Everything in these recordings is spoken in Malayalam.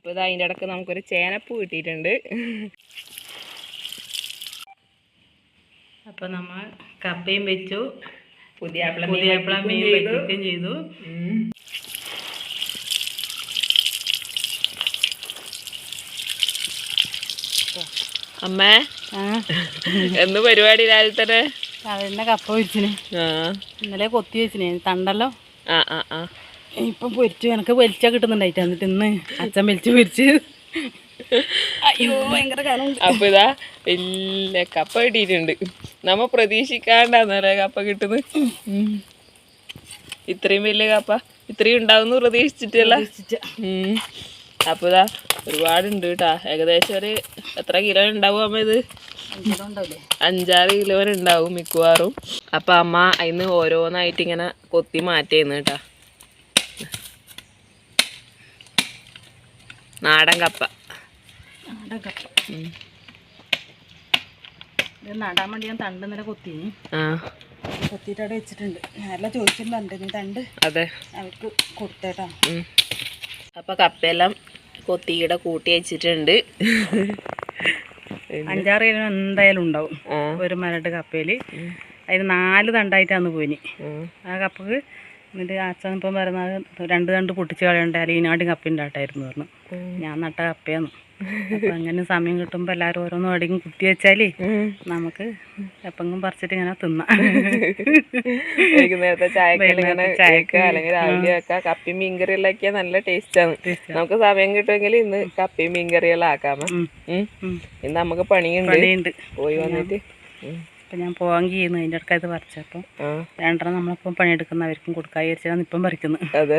അപ്പോൾ ഇത് അതിന്റെ ഇടയ്ക്ക് നമുക്കൊരു ചേനപ്പൂ കിട്ടിയിട്ടുണ്ട്. അപ്പോൾ നമ്മൾ കപ്പയും വെച്ചു. പുതിയ ആപ്പിള പുതിയ മീൻ വെക്കുകയും ചെയ്തു. അമ്മേ എന്ന് പരിപാടി രാവിലെ തന്നെ കപ്പ വെച്ചിന് ഇന്നലെ കൊത്തി വെച്ചിന്. തണ്ടല്ലോ. ആ ആ ആ. ഇപ്പം പൊരിച്ചു എനക്ക് വലിച്ച കിട്ടുന്നുണ്ടായിട്ട്. എന്നിട്ട് ഇന്ന് അച്ഛൻ വലിച്ചു പൊരിച്ചു. അയ്യോ ഭയങ്കര കാലമുണ്ട് അപ്പൊ ഇതാ വലിയ കപ്പ കിട്ടിയിട്ടുണ്ട്. നമ്മ പ്രതീക്ഷിക്കാണ്ടാന്നല്ലേ കപ്പ കിട്ടുന്നത്. ഇത്രയും വലിയ കപ്പ ഇത്രയും ഉണ്ടാവുന്നു പ്രതീക്ഷിച്ചിട്ടല്ല. അപ്പൊ ഇതാ ഒരുപാടുണ്ട് കേട്ടാ. ഏകദേശം ഒരു എത്ര കിലോ ഉണ്ടാവും അമ്മ ഇത്? അഞ്ചാറ് കിലോ വരെ ഉണ്ടാവും മിക്കവാറും. അപ്പൊ അമ്മ അതിന് ഓരോന്നായിട്ട് ഇങ്ങനെ കൊത്തി മാറ്റിയെന്ന് കേട്ടാ. നാടൻ കപ്പ നാടൻ കപ്പ. ഇത് നടാൻ വേണ്ടി ഞാൻ തണ്ട് ഇന്നലെ കൊത്തിന് ആ. കൊത്തിയിട്ട് അവിടെ വെച്ചിട്ടുണ്ട്. ഞാനെല്ലാം ചോദിച്ചിട്ടുണ്ട് നീ തണ്ട് അതെ. അവർക്ക് കൊടുത്തേട്ടാ. അപ്പൊ കപ്പയെല്ലാം കൊത്തിയുടെ കൂട്ടി വെച്ചിട്ടുണ്ട്. അഞ്ചാറ് കിലോ എന്തായാലും ഉണ്ടാവും. ഒരു മരട്ട് കപ്പയിൽ അതിന് നാല് തണ്ടായിട്ടാണ് പോയിന്. ആ കപ്പക്ക് എന്നിട്ട് അച്ഛനിപ്പം പറയുന്നത് രണ്ട് രണ്ട് പൊട്ടിച്ച് കളയണ്ട അല്ലെങ്കിൽ കപ്പിന്റെ കപ്പ ഉണ്ടാട്ടായിരുന്നു പറഞ്ഞു ഞാൻ നട്ട കപ്പയാന്ന് അപ്പം അങ്ങനെ സമയം കിട്ടുമ്പോൾ എല്ലാവരും ഓരോന്നും എവിടെയെങ്കിലും കുത്തി വെച്ചാലേ നമുക്ക് എപ്പെങ്കിലും പറിച്ചിട്ട് ഇങ്ങനെ തിന്നാം. ഇങ്ങനെ വൈകുന്നേരത്തെ അല്ലെങ്കിൽ രാവിലെ വെക്കാം. കപ്പയും മീൻകറിയെല്ലാം നല്ല ടേസ്റ്റാണ് നമുക്ക് സമയം കിട്ടുമെങ്കിൽ ഇന്ന് കപ്പയും മീൻകറികളാക്കാമോ. ഇന്ന് നമുക്ക് പണിയുണ്ട്. പോയി വന്നിട്ട്. അപ്പം ഞാൻ പോവാൻ ചെയ്യുന്നു അതിന്റെ ഇടയ്ക്ക് അത് പറിച്ചപ്പം രണ്ടെണ്ണം നമ്മളിപ്പം പണിയെടുക്കുന്നവർക്കും കൊടുക്കാൻ വിചാരിച്ചാണ് ഇപ്പം പറിക്കുന്നത് അതെ.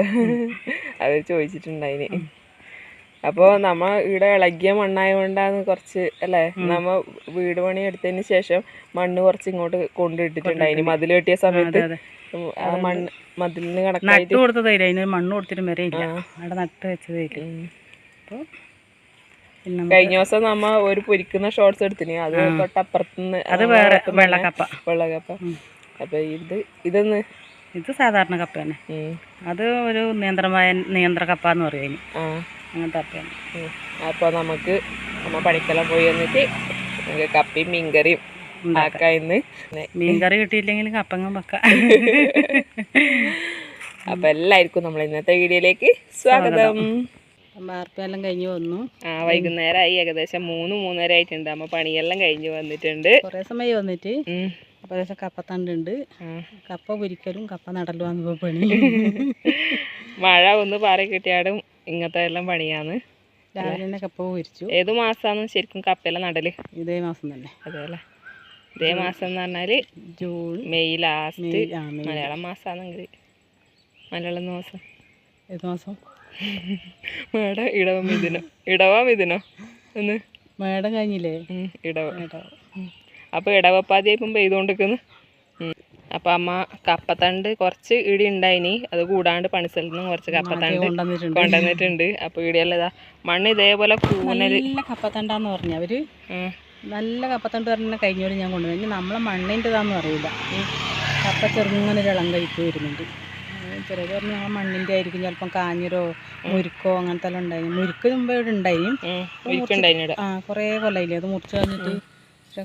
അവർ ചോദിച്ചിട്ടുണ്ടായിന്. അപ്പോൾ നമ്മ ഇവിടെ ഇളകിയ മണ്ണായതുകൊണ്ടാണ് കുറച്ച് അല്ലേ? നമ്മ വീട് പണി എടുത്തതിന് ശേഷം മണ്ണ് കുറച്ച് ഇങ്ങോട്ട് കൊണ്ടിട്ടിട്ടുണ്ടായിന് മതിൽ കെട്ടിയ സമയത്ത്. മണ്ണ് മതിലിന് കണക്കായിട്ട് കൊടുത്തതായില്ല അതിന് മണ്ണ് കൊടുത്തിട്ട് വരെ ഇല്ല അവിടെ നട്ട് വെച്ചതായില്ല ഉം. അപ്പോൾ കഴിഞ്ഞ ദിവസം നമ്മ ഒരു പൊരിക്കുന്ന ഷോർട്സ് എടുത്തിന്. അത് തൊട്ടപ്പുറത്തുനിന്ന് അത് വേറെ വെള്ളക്കപ്പ. വെള്ളക്കപ്പ. അപ്പൊ ഇത് ഇതൊന്ന്. ഇത് സാധാരണ കപ്പ തന്നെ. അത് ഒരു നിയന്ത്രമായ നിയന്ത്ര കപ്പ എന്ന് പറയും അങ്ങനത്തെ കപ്പയാണ്. അപ്പൊ നമുക്ക് നമ്മ പണിക്കെല്ലാം പോയി വന്നിട്ട് നമുക്ക് കപ്പയും മീൻകറിയും മീൻകറി കിട്ടിയില്ലെങ്കിൽ കപ്പങ്ങും വെക്ക. അപ്പൊ എല്ലാവർക്കും നമ്മൾ ഇന്നത്തെ വീഡിയോയിലേക്ക് സ്വാഗതം. വാർപ്പയെല്ലാം കഴിഞ്ഞ് വന്നു. ആ വൈകുന്നേരമായി ഏകദേശം മൂന്ന് മൂന്നര ആയിട്ടുണ്ട്. അമ്മ പണിയെല്ലാം കഴിഞ്ഞ് വന്നിട്ടുണ്ട്. കുറേ സമയം വന്നിട്ട്. അപ്പോൾ ദിവസം കപ്പത്തണ്ടുണ്ട്. കപ്പ പൊരിക്കലും കപ്പ നടലും ആണ് പണി. മഴ ഒന്ന് പാറി കിട്ടിയാടും ഇങ്ങനത്തെ എല്ലാം പണിയാന്ന് രാവിലെ തന്നെ കപ്പ പൊരിച്ചു. ഏത് മാസമാണ് ശരിക്കും കപ്പയെല്ലാം നടൽ? ഇതേ മാസം തന്നെ. അതെല്ലേ ഇതേ മാസം എന്ന് പറഞ്ഞാൽ ജൂൺ. May last. മലയാളം മാസമാണെങ്കിൽ മലയാളം മാസം. ഏത് മാസം? മേട ഇടവ മിഥുനം ഇടവ മിഥുനോ ഒന്ന് മേടം കഴിഞ്ഞില്ലേ? ഇടവ. മേടം അപ്പൊ ഇടവപ്പാതി ഇപ്പം പെയ്തുകൊണ്ടിരിക്കുന്നു അപ്പൊ അമ്മ കപ്പത്തണ്ട് കുറച്ച് ഇടി ഉണ്ടായിനി. അത് കൂടാണ്ട് പണിസ്ഥലത്ത് നിന്ന് കുറച്ച് കപ്പത്തണ്ട് കൊണ്ടുവന്നിട്ടുണ്ട്. കൊണ്ടുവന്നിട്ടുണ്ട്. അപ്പൊ ഇടിയെല്ലാം ഇതാ മണ്ണ് ഇതേപോലെ കൂനൽ നല്ല കപ്പത്തണ്ടാന്ന് പറഞ്ഞു അവർ. നല്ല കപ്പത്തണ്ട് പറഞ്ഞ കഴിഞ്ഞോട് ഞാൻ കൊണ്ടുവന്നു. നമ്മളെ മണ്ണിന്റെതാന്ന് അറിയില്ല. കപ്പ ചെറുങ്ങനെ ഒരു ഇളം കഴിപ്പ് ചിലർ പറഞ്ഞു ആ മണ്ണിന്റെ ആയിരിക്കും ചിലപ്പം കാഞ്ഞിരോ മുരുക്കോ അങ്ങനത്തെ എല്ലാം ഉണ്ടായി. മുരുക്ക് മുമ്പ് ഇവിടെ ഉണ്ടായി. ആ കൊറേ കൊല്ലായില്ലേ? അത് മുറിച്ച് കളഞ്ഞിട്ട്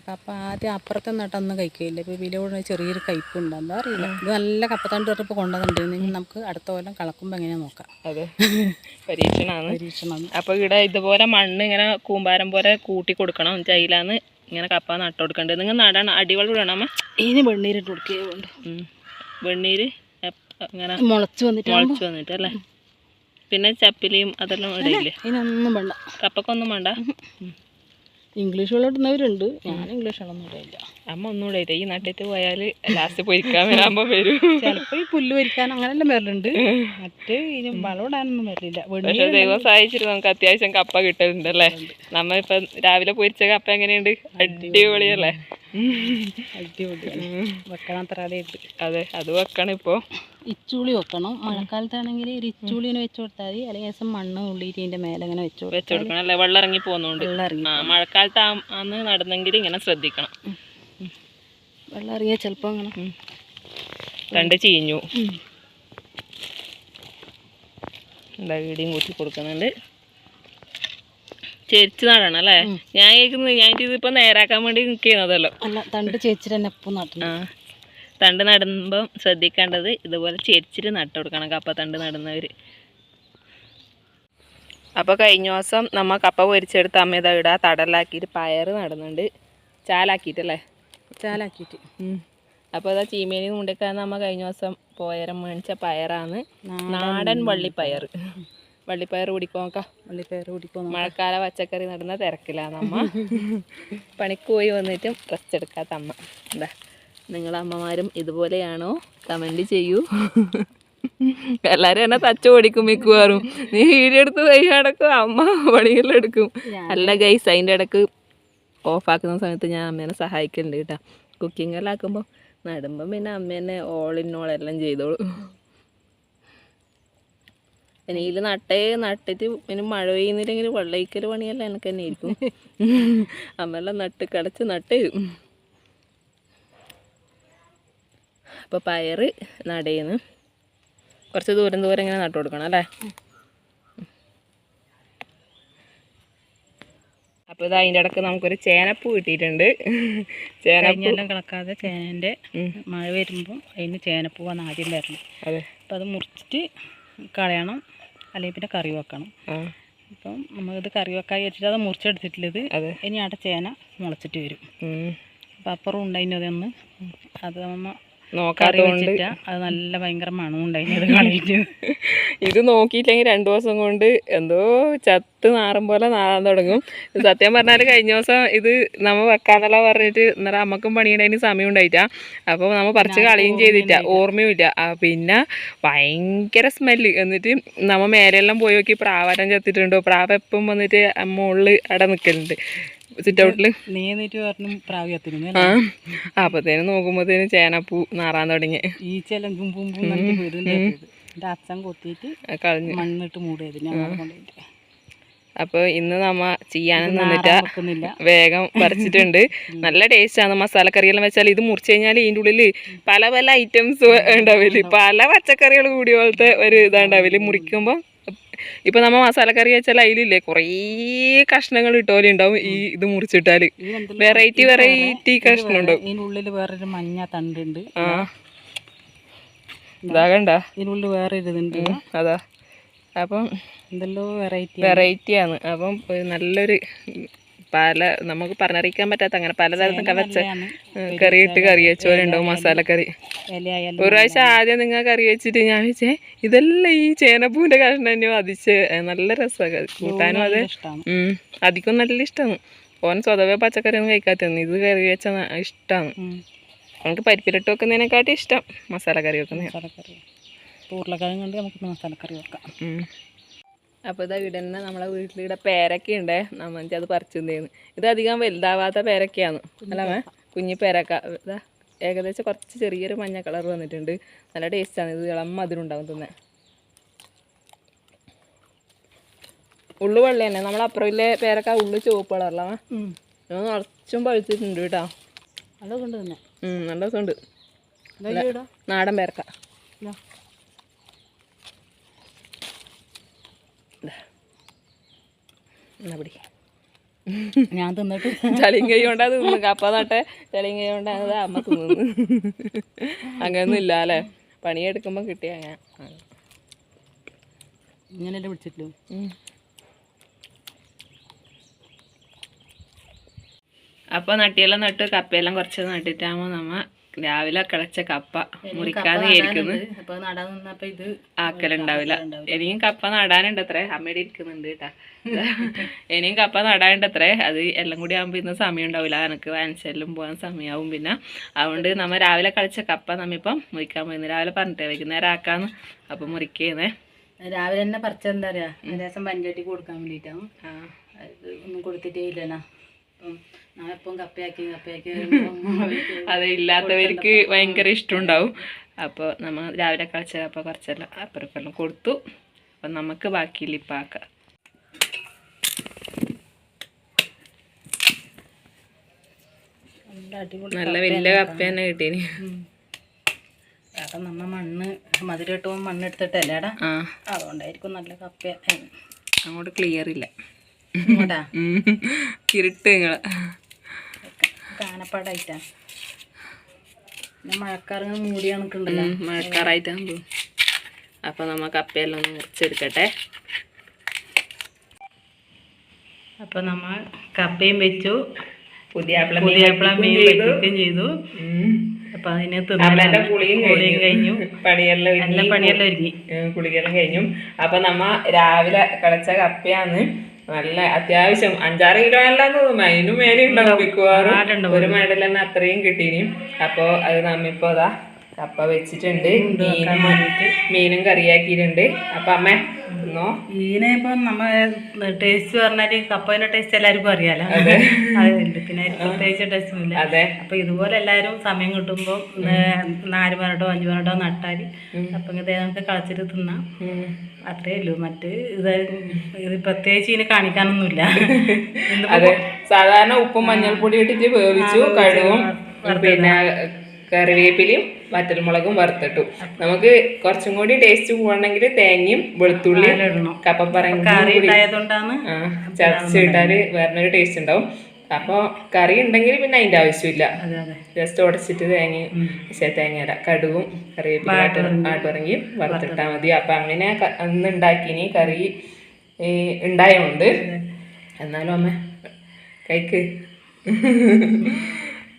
കപ്പ ആദ്യം അപ്പുറത്തെ അന്ന് കഴിക്കില്ല ഇപ്പൊ വില ചെറിയൊരു കയ്പുണ്ട് എന്താ അറിയില്ല. ഇത് നല്ല കപ്പത്തണ്ട് ഇപ്പൊ കൊണ്ടുവന്നിട്ടുണ്ടെങ്കിൽ നമുക്ക് അടുത്ത കൊല്ലം കളക്കുമ്പോ എങ്ങനെയാ നോക്കാം. അതെ. പരീക്ഷണാണ്. പരീക്ഷണം അപ്പൊ ഇവിടെ ഇതുപോലെ മണ്ണ് ഇങ്ങനെ കൂമ്പാരം പോലെ കൂട്ടി കൊടുക്കണം. ചൈലാന്ന് ഇങ്ങനെ കപ്പ നട്ട് കൊടുക്കേണ്ടത് നിങ്ങൾ നടണം അടിവെള്ളം ഇടണം അമ്മ? ഇനി വെണ്ണീരിട്ട് കൊടുക്കുകയുണ്ട്. വെണ്ണീര്? ഇങ്ങനെ മുളച്ച് വന്നിട്ട് മുളച്ച് വന്നിട്ട് അല്ലേ? പിന്നെ ചപ്പിലിയും അതെല്ലാം ഇടയില്ലേ? ഇതിനൊന്നും വേണ്ട. കപ്പക്കൊന്നും വേണ്ട? ഇംഗ്ലീഷ് വെള്ളം ഇടുന്നവരുണ്ട്. ഞാൻ ഇംഗ്ലീഷ് വെള്ളമൊന്നും ഇടില്ല അമ്മ ഒന്നുകൂടെ ഈ നട്ടിട്ട് പോയാൽ ലാസ്റ്റ് പൊരിക്കാൻ വരാമ്പോ വരും. ചിലപ്പോൾ ഈ പുല്ല് വരിക്കാൻ അങ്ങനെല്ലാം വരലുണ്ട്. മറ്റ് ഇനി വളം ഇടാനൊന്നും വരില്ല. പക്ഷെ ദൈവം സഹായിച്ചിട്ട് നമുക്ക് അത്യാവശ്യം കപ്പ കിട്ടുന്നുണ്ട് അല്ലേ നമ്മ ഇപ്പൊ രാവിലെ പൊരിച്ച കപ്പ എങ്ങനെയുണ്ട്? അടിപൊളിയല്ലേ? അടിപൊളി വെക്കണം അതെ അത് വെക്കണം ഇപ്പൊ. ഇച്ചുളി വെക്കണം. മഴക്കാലത്താണെങ്കിൽ ഒരു ഇച്ചൂളിനെ വെച്ച് കൊടുത്താൽ മതി. അല്ലെങ്കിൽ ദിവസം മണ്ണ് ഉള്ളിയിട്ട് മേലെ ഇങ്ങനെ വെച്ച് വെച്ച് കൊടുക്കണം അല്ലേ? വെള്ളം ഇറങ്ങി പോകുന്നോണ്ട് വെള്ളം ഇറങ്ങി മഴക്കാലത്ത് അന്ന് നടന്നെങ്കിൽ ഇങ്ങനെ ശ്രദ്ധിക്കണം. വെള്ളം ഇറങ്ങിയാൽ ചിലപ്പോൾ അങ്ങനെ. രണ്ട് ചീഞ്ഞു. ഇടിയും കൂട്ടി കൊടുക്കുന്നുണ്ട്. ചേച്ചി നടണം അല്ലേ? ഞാൻ കേൾക്കുന്നത് ഞാൻ ഇതിപ്പോ നേരാക്കാൻ വേണ്ടി നിൽക്കുന്നതല്ലോ. അല്ല തണ്ട് ചേച്ചിട്ട് തന്നെ എപ്പം തണ്ട് നടുമ്പോൾ ശ്രദ്ധിക്കേണ്ടത് ഇതുപോലെ ചേച്ചിട്ട് നട്ട് കൊടുക്കണം കപ്പ തണ്ട് നടുന്നവർ അപ്പോൾ കഴിഞ്ഞ ദിവസം നമ്മ കപ്പ പൊരിച്ചെടുത്ത് അമ്മ ഇതാ ഇടാ തടലാക്കിയിട്ട് പയറ് നടുന്നുണ്ട്. ചാലാക്കിയിട്ടല്ലേ? ചാലാക്കിയിട്ട്. അപ്പോൾ അതാ ചീമേനി മുണ്ടക്കാന്ന് നമ്മ കഴിഞ്ഞ ദിവസം പോയരം മേടിച്ച പയറാണ് നാടൻ വള്ളിപ്പയർ. വള്ളിപ്പയർ കുടിക്കോ നോക്കാം വള്ളിപ്പയർ കുടിക്കോ മഴക്കാല പച്ചക്കറി നടുന്ന തിരക്കിലാണ് അമ്മ. പണിക്ക് പോയി വന്നിട്ടും റെസ്റ്റ് എടുക്കാത്ത അമ്മ. എന്താ നിങ്ങളമ്മമാരും ഇതുപോലെയാണോ? കമന്റ് ചെയ്യൂ. എല്ലാരും എന്നെ തച്ചു ഓടിക്കും മിക്കുവാറും. നീ വീഡിയോ എടുത്ത് കൈ അടക്കും അമ്മ പണികളിലെടുക്കും അല്ല ഗൈസ് അതിന്റെ ഇടയ്ക്ക് ഓഫാക്കുന്ന സമയത്ത് ഞാൻ അമ്മേനെ സഹായിക്കലുണ്ട് കേട്ടോ. കുക്കിംഗ് എല്ലാം ആക്കുമ്പോൾ നടുമ്പം പിന്നെ അമ്മേനെ ഓൾ ഇൻ ഓൾ എല്ലാം ചെയ്തോളൂ. എനിക്കിൽ നട്ടേ നട്ടിട്ട് പിന്നെ മഴ പെയ്യുന്നില്ലെങ്കിൽ വെള്ളയിക്കൽ പണിയല്ല എനിക്ക് തന്നെ ആയിരിക്കും. അമ്മയെല്ലാം നട്ട് കിടച്ച് നട്ട് തരും. അപ്പോൾ പയറ് നടയുന്നു കുറച്ച് ദൂരം ദൂരം ഇങ്ങനെ നട്ടു കൊടുക്കണം അല്ലേ? അപ്പോൾ ഇത് അതിന്റെ ഇടയ്ക്ക് നമുക്കൊരു ചേനപ്പൂ കിട്ടിയിട്ടുണ്ട്. ചേനപ്പൂ. കിളക്കാതെ ചേനന്റെ ഉം. മഴ വരുമ്പോൾ അതിന് ചേനപ്പൂവാണ് ആദ്യം വരണം അതെ. അപ്പോൾ അത് മുറിച്ചിട്ട് കളയണം. അല്ലെങ്കിൽ പിന്നെ കറി വെക്കണം. അപ്പം നമ്മളിത് കറി വെക്കാൻ വെച്ചിട്ട് അത് മുറിച്ചെടുത്തിട്ടുള്ളത് അതെ. ഇനി അവിടെ ചേന മുളച്ചിട്ട് വരും. അപ്പം അപ്പുറം ഉണ്ടായിരുന്നതൊന്ന് അത് നമ്മ കറി നോക്കാത്തതുകൊണ്ട് അത് നല്ല ഭയങ്കര മണമുണ്ടായി അത് കളയിട്ട് ഇത് നോക്കിയില്ലെങ്കിൽ രണ്ടു ദിവസം കൊണ്ട് എന്തോ ചത്ത് നാറും പോലെ നാറാൻ തുടങ്ങും. സത്യം പറഞ്ഞാൽ കഴിഞ്ഞ ദിവസം ഇത് നമ്മ വെക്കാന്നുള്ള പറഞ്ഞിട്ട് ഇന്നലെ അമ്മക്കും പണിയുണ്ടതിന് സമയം ഉണ്ടായിട്ടാ. അപ്പോൾ നമ്മ പറിച്ച് കളയും ചെയ്തിട്ടാ ഓർമ്മയുമില്ല. ആ, പിന്നെ ഭയങ്കര സ്മെല്ല്. എന്നിട്ട് നമ്മ മേലെല്ലാം പോയി നോക്കി പ്രാവരം ചത്തിട്ടുണ്ടോ? പ്രാവ് എപ്പം വന്നിട്ട് മുകളിൽ അവിടെ നിൽക്കലുണ്ട് സിറ്റ് ഔട്ടിൽ ആ. അപ്പത്തേനും നോക്കുമ്പോഴത്തേനും ചേനപ്പൂ നാറാൻ തുടങ്ങി. കളഞ്ഞ്. മണ്ണിട്ട് മൂടിയത് അപ്പോൾ ഇന്ന് നമ്മ ചെയ്യാനും നിന്നിട്ടാ വേഗം പറിച്ചിട്ടുണ്ട്. നല്ല ടേസ്റ്റാണ് മസാലക്കറിയെല്ലാം വെച്ചാൽ ഇത് മുറിച്ച് കഴിഞ്ഞാൽ ഇതിന്റെ ഉള്ളിൽ പല പല ഐറ്റംസ് ഉണ്ടാവില്ല പല പച്ചക്കറികൾ കൂടിയ പോലത്തെ ഒരു ഇതാണ്ടാവില്ല മുറിക്കുമ്പോൾ ഇപ്പം നമ്മ മസാലക്കറി വെച്ചാൽ അതിലില്ലേ കുറേ കഷ്ണങ്ങൾ ഇട്ടോലെ ഉണ്ടാവും ഈ ഇത് മുറിച്ചിട്ടാൽ വെറൈറ്റി വെറൈറ്റി കഷ്ണം ഉണ്ടാവും ഇതിനുള്ളിൽ വേറൊരു മഞ്ഞ തണ്ടുണ്ട്. ആ. ഇതാ. കണ്ട? ഇതിനുള്ളിൽ വേറെ ഇതുണ്ട്. അതാ. അപ്പം എന്തെല്ലോ വെറൈറ്റി വെറൈറ്റിയാണ് അപ്പം നല്ലൊരു പല നമുക്ക് പറഞ്ഞറിയിക്കാൻ പറ്റാത്ത അങ്ങനെ പലതരത്തിൽ കവച്ച കറി ഇട്ട് കറി വെച്ചോലുണ്ടാവും മസാലക്കറി കറി. ഒരു പ്രാവശ്യം ആദ്യം നിങ്ങൾ കറി വെച്ചിട്ട് ഞാൻ വെച്ചേ ഇതെല്ലാം ഈ ചേനപ്പൂവിന്റെ കഷ്ണം തന്നെ അതിച്ച് നല്ല രസമാണ് കൂട്ടാനും അതെ. അധികം നല്ല ഇഷ്ടമാണ് ഓൻ സ്വതവേ പച്ചക്കറി ഒന്നും കഴിക്കാത്തന്ന് ഇത് കറി വെച്ച ഇഷ്ടമാണ് നമുക്ക് പരിപ്പിലിട്ട് വെക്കുന്നതിനെക്കാട്ടി ഇഷ്ടം മസാലക്കറി വെക്കുന്നത് മസാലക്കറി. ഉരുളക്കിഴങ്ങ് കൊണ്ട് നമുക്ക് മസാലക്കറി വെക്കാം. അപ്പോൾ ഇതാ ഇവിടെ തന്നെ നമ്മളെ വീട്ടിലിവിടെ പേരക്ക ഉണ്ടേ. നമ്മൾ അത് പറിച്ചു തന്നെയാണ് ഇത് അധികം വലുതാവാത്ത പേരക്കയാണ്. അല്ല മേ കുഞ്ഞി പേരക്ക. ഇതാ ഏകദേശം കുറച്ച് ചെറിയൊരു മഞ്ഞ കളർ വന്നിട്ടുണ്ട്. നല്ല ടേസ്റ്റാണ് ഇത് ഇളം മധുരം ഉണ്ടാവും തിന്നെ ഉള്ളു വെള്ള തന്നെ. നമ്മളപ്പുറമില്ലേ പേരക്ക ഉള്ളു ചുവപ്പ് കളറിലാ. നിറച്ചും പഴുത്തിട്ടുണ്ട് കേട്ടോ. നല്ല രസമുണ്ട് നാടൻ പേരക്ക. എന്നാ പിടി ഞാൻ തിന്നിട്ട് ചളിയും കൈ കൊണ്ടാ തിന്നു. കപ്പ നട്ടെ ചളിയും കൈ കൊണ്ടാണ് അമ്മ തിന്നു അങ്ങനൊന്നും ഇല്ല അല്ലേ? പണിയെടുക്കുമ്പോൾ കിട്ടിയ അങ്ങനെ ഇങ്ങനെയല്ലേ വിളിച്ചിട്ടു അപ്പോൾ അപ്പൊ നട്ടിയെല്ലാം നട്ട് കപ്പയെല്ലാം കുറച്ച് നട്ടിട്ടാകുമ്പോൾ നമ്മ രാവിലെ കിളച്ച കപ്പ മുറിക്കാന്ന് വിചാരിക്കുന്നു. ആക്കലുണ്ടാവില്ല. ഇനിയും കപ്പ നടാനുണ്ട് അത്രേ അമ്മയുടെ ഇരിക്കുന്നുണ്ട് കേട്ടാ ഇനിയും കപ്പ നടാനുണ്ട് അത്രേ അത് എല്ലാം കൂടി ആകുമ്പോൾ ഇന്ന് സമയം ഉണ്ടാവില്ല എനിക്ക് വാൻസെല്ലും പോകാൻ സമയമാവും പിന്നെ. അതുകൊണ്ട് നമ്മ രാവിലെ കളിച്ച കപ്പ നമ്മിപ്പം മുറിക്കാൻ പോയിരുന്നു. രാവിലെ പറഞ്ഞിട്ടേ വൈകുന്നേരം ആക്കാന്ന്. അപ്പം മുറിക്കുന്നേ. രാവിലെ തന്നെ പറിച്ച എന്താ പറയാ ദിവസം പഞ്ചായത്തി കൊടുക്കാൻ അത് ഒന്നും കൊടുത്തിട്ടേ ഇല്ലനാ അത് ഇല്ലാത്തവർക്ക് ഭയങ്കര ഇഷ്ടമുണ്ടാവും. അപ്പോൾ നമ്മൾ രാവിലെ കളിച്ച അപ്പോൾ കുറച്ചെല്ലാം അപ്പുറക്കെല്ലാം കൊടുത്തു. അപ്പം നമുക്ക് ബാക്കിയില്ല ഇപ്പം ആക്കാം. നല്ല വലിയ കപ്പ തന്നെ കിട്ടീന്. അപ്പം നമ്മ മണ്ണ് മധുരം ഇട്ടുമ്പോൾ മണ്ണ് എടുത്തിട്ടല്ലേടാ ആ. അതുകൊണ്ടായിരിക്കും നല്ല കപ്പ അങ്ങോട്ട് ക്ലിയർ ഇല്ല. ഇരുട്ട് നിങ്ങൾ. കാനപ്പാടായിട്ടാ. മഴക്കാറിങ്ങനെ മൂടി കണക്കുണ്ടല്ലോ മഴക്കാറായിട്ടാണ് തോന്നുന്നു അപ്പൊ നമ്മ കപ്പയെല്ലാം ഒന്ന് മുറിച്ചെടുക്കട്ടെ. അപ്പൊ നമ്മ കപ്പയും വെച്ചു. പുതിയ പുതിയപ്പള മീൻ വെക്കുകയും ചെയ്തു. അപ്പൊ അതിനെ തിന്നലാണ് കുളിയും കഴിഞ്ഞു. പണിയെല്ലാം നല്ല പണിയെല്ലാം ഒരുങ്ങി ഏഹ് കുളിക്കെല്ലാം കഴിഞ്ഞു. അപ്പൊ നമ്മ രാവിലെ കളച്ച കപ്പയാന്ന് നല്ല അത്യാവശ്യം. അഞ്ചാറ് കിലോ അല്ലാന്ന് തോന്നും അതിനു മേലെ ഉണ്ടാവും മിക്കവാറും. ഒരു മെഡൽ തന്നെ അത്രയും കിട്ടീനി. അപ്പൊ അത് നമ്മിപ്പോ അതാ കപ്പ വെച്ചിട്ടുണ്ട്. മീനും മീനും കറിയാക്കിയിട്ടുണ്ട്. അപ്പൊ അമ്മ ഇതിനെ ഇപ്പൊ നമ്മ ടേസ്റ്റ് പറഞ്ഞാൽ കപ്പേന്റെ ടേസ്റ്റ് എല്ലാവർക്കും അറിയാലോ. അതുണ്ട്. പിന്നെ അതിന് പ്രത്യേകിച്ച് ടേസ്റ്റും ഇല്ല അതെ. അപ്പൊ ഇതുപോലെ എല്ലാവരും സമയം കിട്ടുമ്പോൾ നാല് മരട്ടോ അഞ്ചു മരട്ടോ നട്ടാൽ അപ്പൊ ഇങ്ങനെ നമുക്ക് കളച്ചിട്ട് തിന്നാം. അത്രേ ഉള്ളൂ. മറ്റ് ഇത് പ്രത്യേകിച്ച് ഇതിന് കാണിക്കാനൊന്നുമില്ല. അതെ. സാധാരണ ഉപ്പും മഞ്ഞൾപ്പൊടി ഇട്ടിട്ട് വേവിച്ചു കഴുകും പിന്നെ കറിവേപ്പിലയും വറ്റൽമുളകും വറുത്തിട്ടു. നമുക്ക് കുറച്ചും കൂടി ടേസ്റ്റ് പോകണമെങ്കിൽ തേങ്ങയും വെളുത്തുള്ളിയും ആ ചതച്ചിട്ടാൽ വേറൊരു ടേസ്റ്റ് ഉണ്ടാവും. അപ്പോൾ കറി ഉണ്ടെങ്കിൽ പിന്നെ അതിന്റെ ആവശ്യമില്ല. ജസ്റ്റ് ഉടച്ചിട്ട് തേങ്ങ പക്ഷേ തേങ്ങയല്ല കടുകും കറിവേപ്പില ആട്ടിറങ്ങി വറുത്തിട്ടാൽ മതി. അപ്പം അങ്ങനെ അന്ന് ഉണ്ടാക്കിനി കറി ഉണ്ടായതുകൊണ്ട് എന്നാലും അമ്മ കൈക്ക്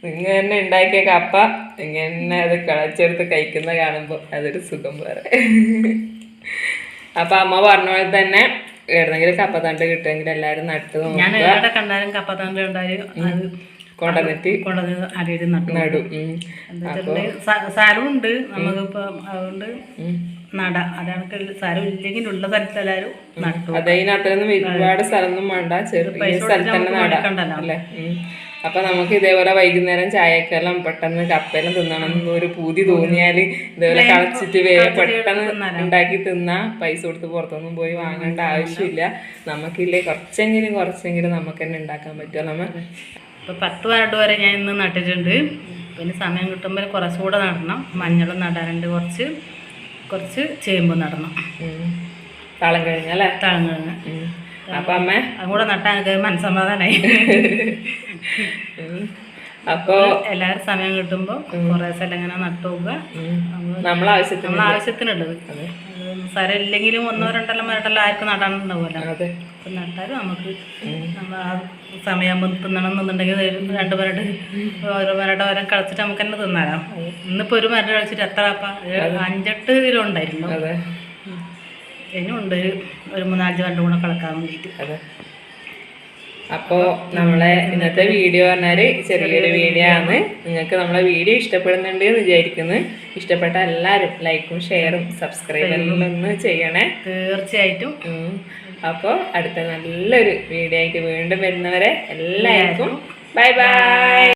നിങ്ങൾ തന്നെ ഉണ്ടാക്കിയ കപ്പ ഇങ്ങനെ അത് കളച്ചെടുത്ത് കഴിക്കുന്ന കാണുമ്പോൾ അതൊരു സുഖം വേറെ. അപ്പൊ അമ്മ പറഞ്ഞ പോലെ തന്നെ എവിടെന്നെങ്കിലും കപ്പത്തണ്ട് കിട്ടുമെങ്കിൽ എല്ലാവരും നട്ട് ഞാൻ എവിടെ കണ്ടാലും കപ്പത്തണ്ട് ഉണ്ടായാലും അത് കൊണ്ടുവന്നിട്ട് കൊണ്ടുവന്ന് അടിയിൽ നട്ടു സ്ഥലമുണ്ട് നമുക്കിപ്പോ അതുകൊണ്ട്. നട. അതാണ് സ്ഥലം ഇല്ലെങ്കിൽ ഉള്ള സ്ഥലത്ത് എല്ലാവരും നട്ടു ഈ അതിനകത്തൊന്നും ഒരുപാട് സ്ഥലമൊന്നും വേണ്ട. ചെറിയ സ്ഥലത്ത് തന്നെ നടാം. അല്ലേ. അപ്പൊ നമുക്ക് ഇതേപോലെ വൈകുന്നേരം ചായക്കെല്ലാം പെട്ടെന്ന് കപ്പെല്ലാം തിന്നണം. ഒരു പൂതി തോന്നിയാൽ ഇതേപോലെ കളച്ചിട്ട് വേറെ പെട്ടെന്ന് ഉണ്ടാക്കി തിന്നാ പൈസ കൊടുത്ത് പുറത്തൊന്നും പോയി വാങ്ങേണ്ട ആവശ്യമില്ല. നമുക്കില്ലേ കുറച്ചെങ്കിലും കുറച്ചെങ്കിലും നമുക്ക് തന്നെ ഉണ്ടാക്കാൻ പറ്റുമോ നമ്മൾ ഇപ്പൊ പത്ത് വാർഡ് വരെ ഞാൻ ഇന്ന് നട്ടിട്ടുണ്ട്. പിന്നെ സമയം കിട്ടുമ്പോൾ കുറച്ചുകൂടെ നടണം. മഞ്ഞളും നടാനുണ്ട് കുറച്ച്. കുറച്ച് ചേമ്പ് നടണം. തളം കഴിഞ്ഞ കഴിഞ്ഞല്ലേ തഴങ്ങ് ഉം. അപ്പൊ അമ്മ? അതും നട്ടാ മനസ്സമാധാനായി. അപ്പോ എല്ലാവരും സമയം കിട്ടുമ്പോ കുറേ സ്ഥലം ഇങ്ങനെ നട്ടുപോക. നമ്മളെ ആവശ്യത്തിന് നമ്മളെ ആവശ്യത്തിനുള്ളത്. സ്ഥലം ഇല്ലെങ്കിലും ഒന്നോ രണ്ടെല്ലാം മരട്ടെല്ലാം ആർക്കും നടാനുണ്ടാവുമല്ലോ. അപ്പൊ നട്ടാലും നമുക്ക് നമ്മൾ ആ സമയമാകുമ്പോൾ തിന്നണം എന്നുണ്ടെങ്കിൽ രണ്ട് മരട് ഓരോ മരട് ഓരോ കളിച്ചിട്ട് നമുക്ക് തന്നെ തിന്നാലോ. ഇന്നിപ്പോൾ ഒരു മരട് കളിച്ചിട്ട് എത്ര അപ്പം അഞ്ചെട്ട് കിലോ ഉണ്ടായിരുന്നു. ഇനിയുണ്ട്. ഒരു മൂന്നാലഞ്ച് വണ്ടും കൂടെ കളക്കാൻ വേണ്ടിയിട്ട്. അതെ. അപ്പോ നമ്മളെ ഇന്നത്തെ വീഡിയോ പറഞ്ഞാൽ ചെറിയൊരു വീഡിയോ ആണ്. നിങ്ങൾക്ക് നമ്മളെ വീഡിയോ ഇഷ്ടപ്പെടുന്നുണ്ട് എന്ന് വിചാരിക്കുന്നു. ഇഷ്ടപ്പെട്ട എല്ലാവരും ലൈക്കും ഷെയറും സബ്സ്ക്രൈബും ഒന്ന് ചെയ്യണേ. തീർച്ചയായിട്ടും. അപ്പോൾ അപ്പോ അടുത്ത നല്ലൊരു വീഡിയോ ആയിട്ട് വീണ്ടും വരുന്നവരെ എല്ലാവർക്കും. Bye bye.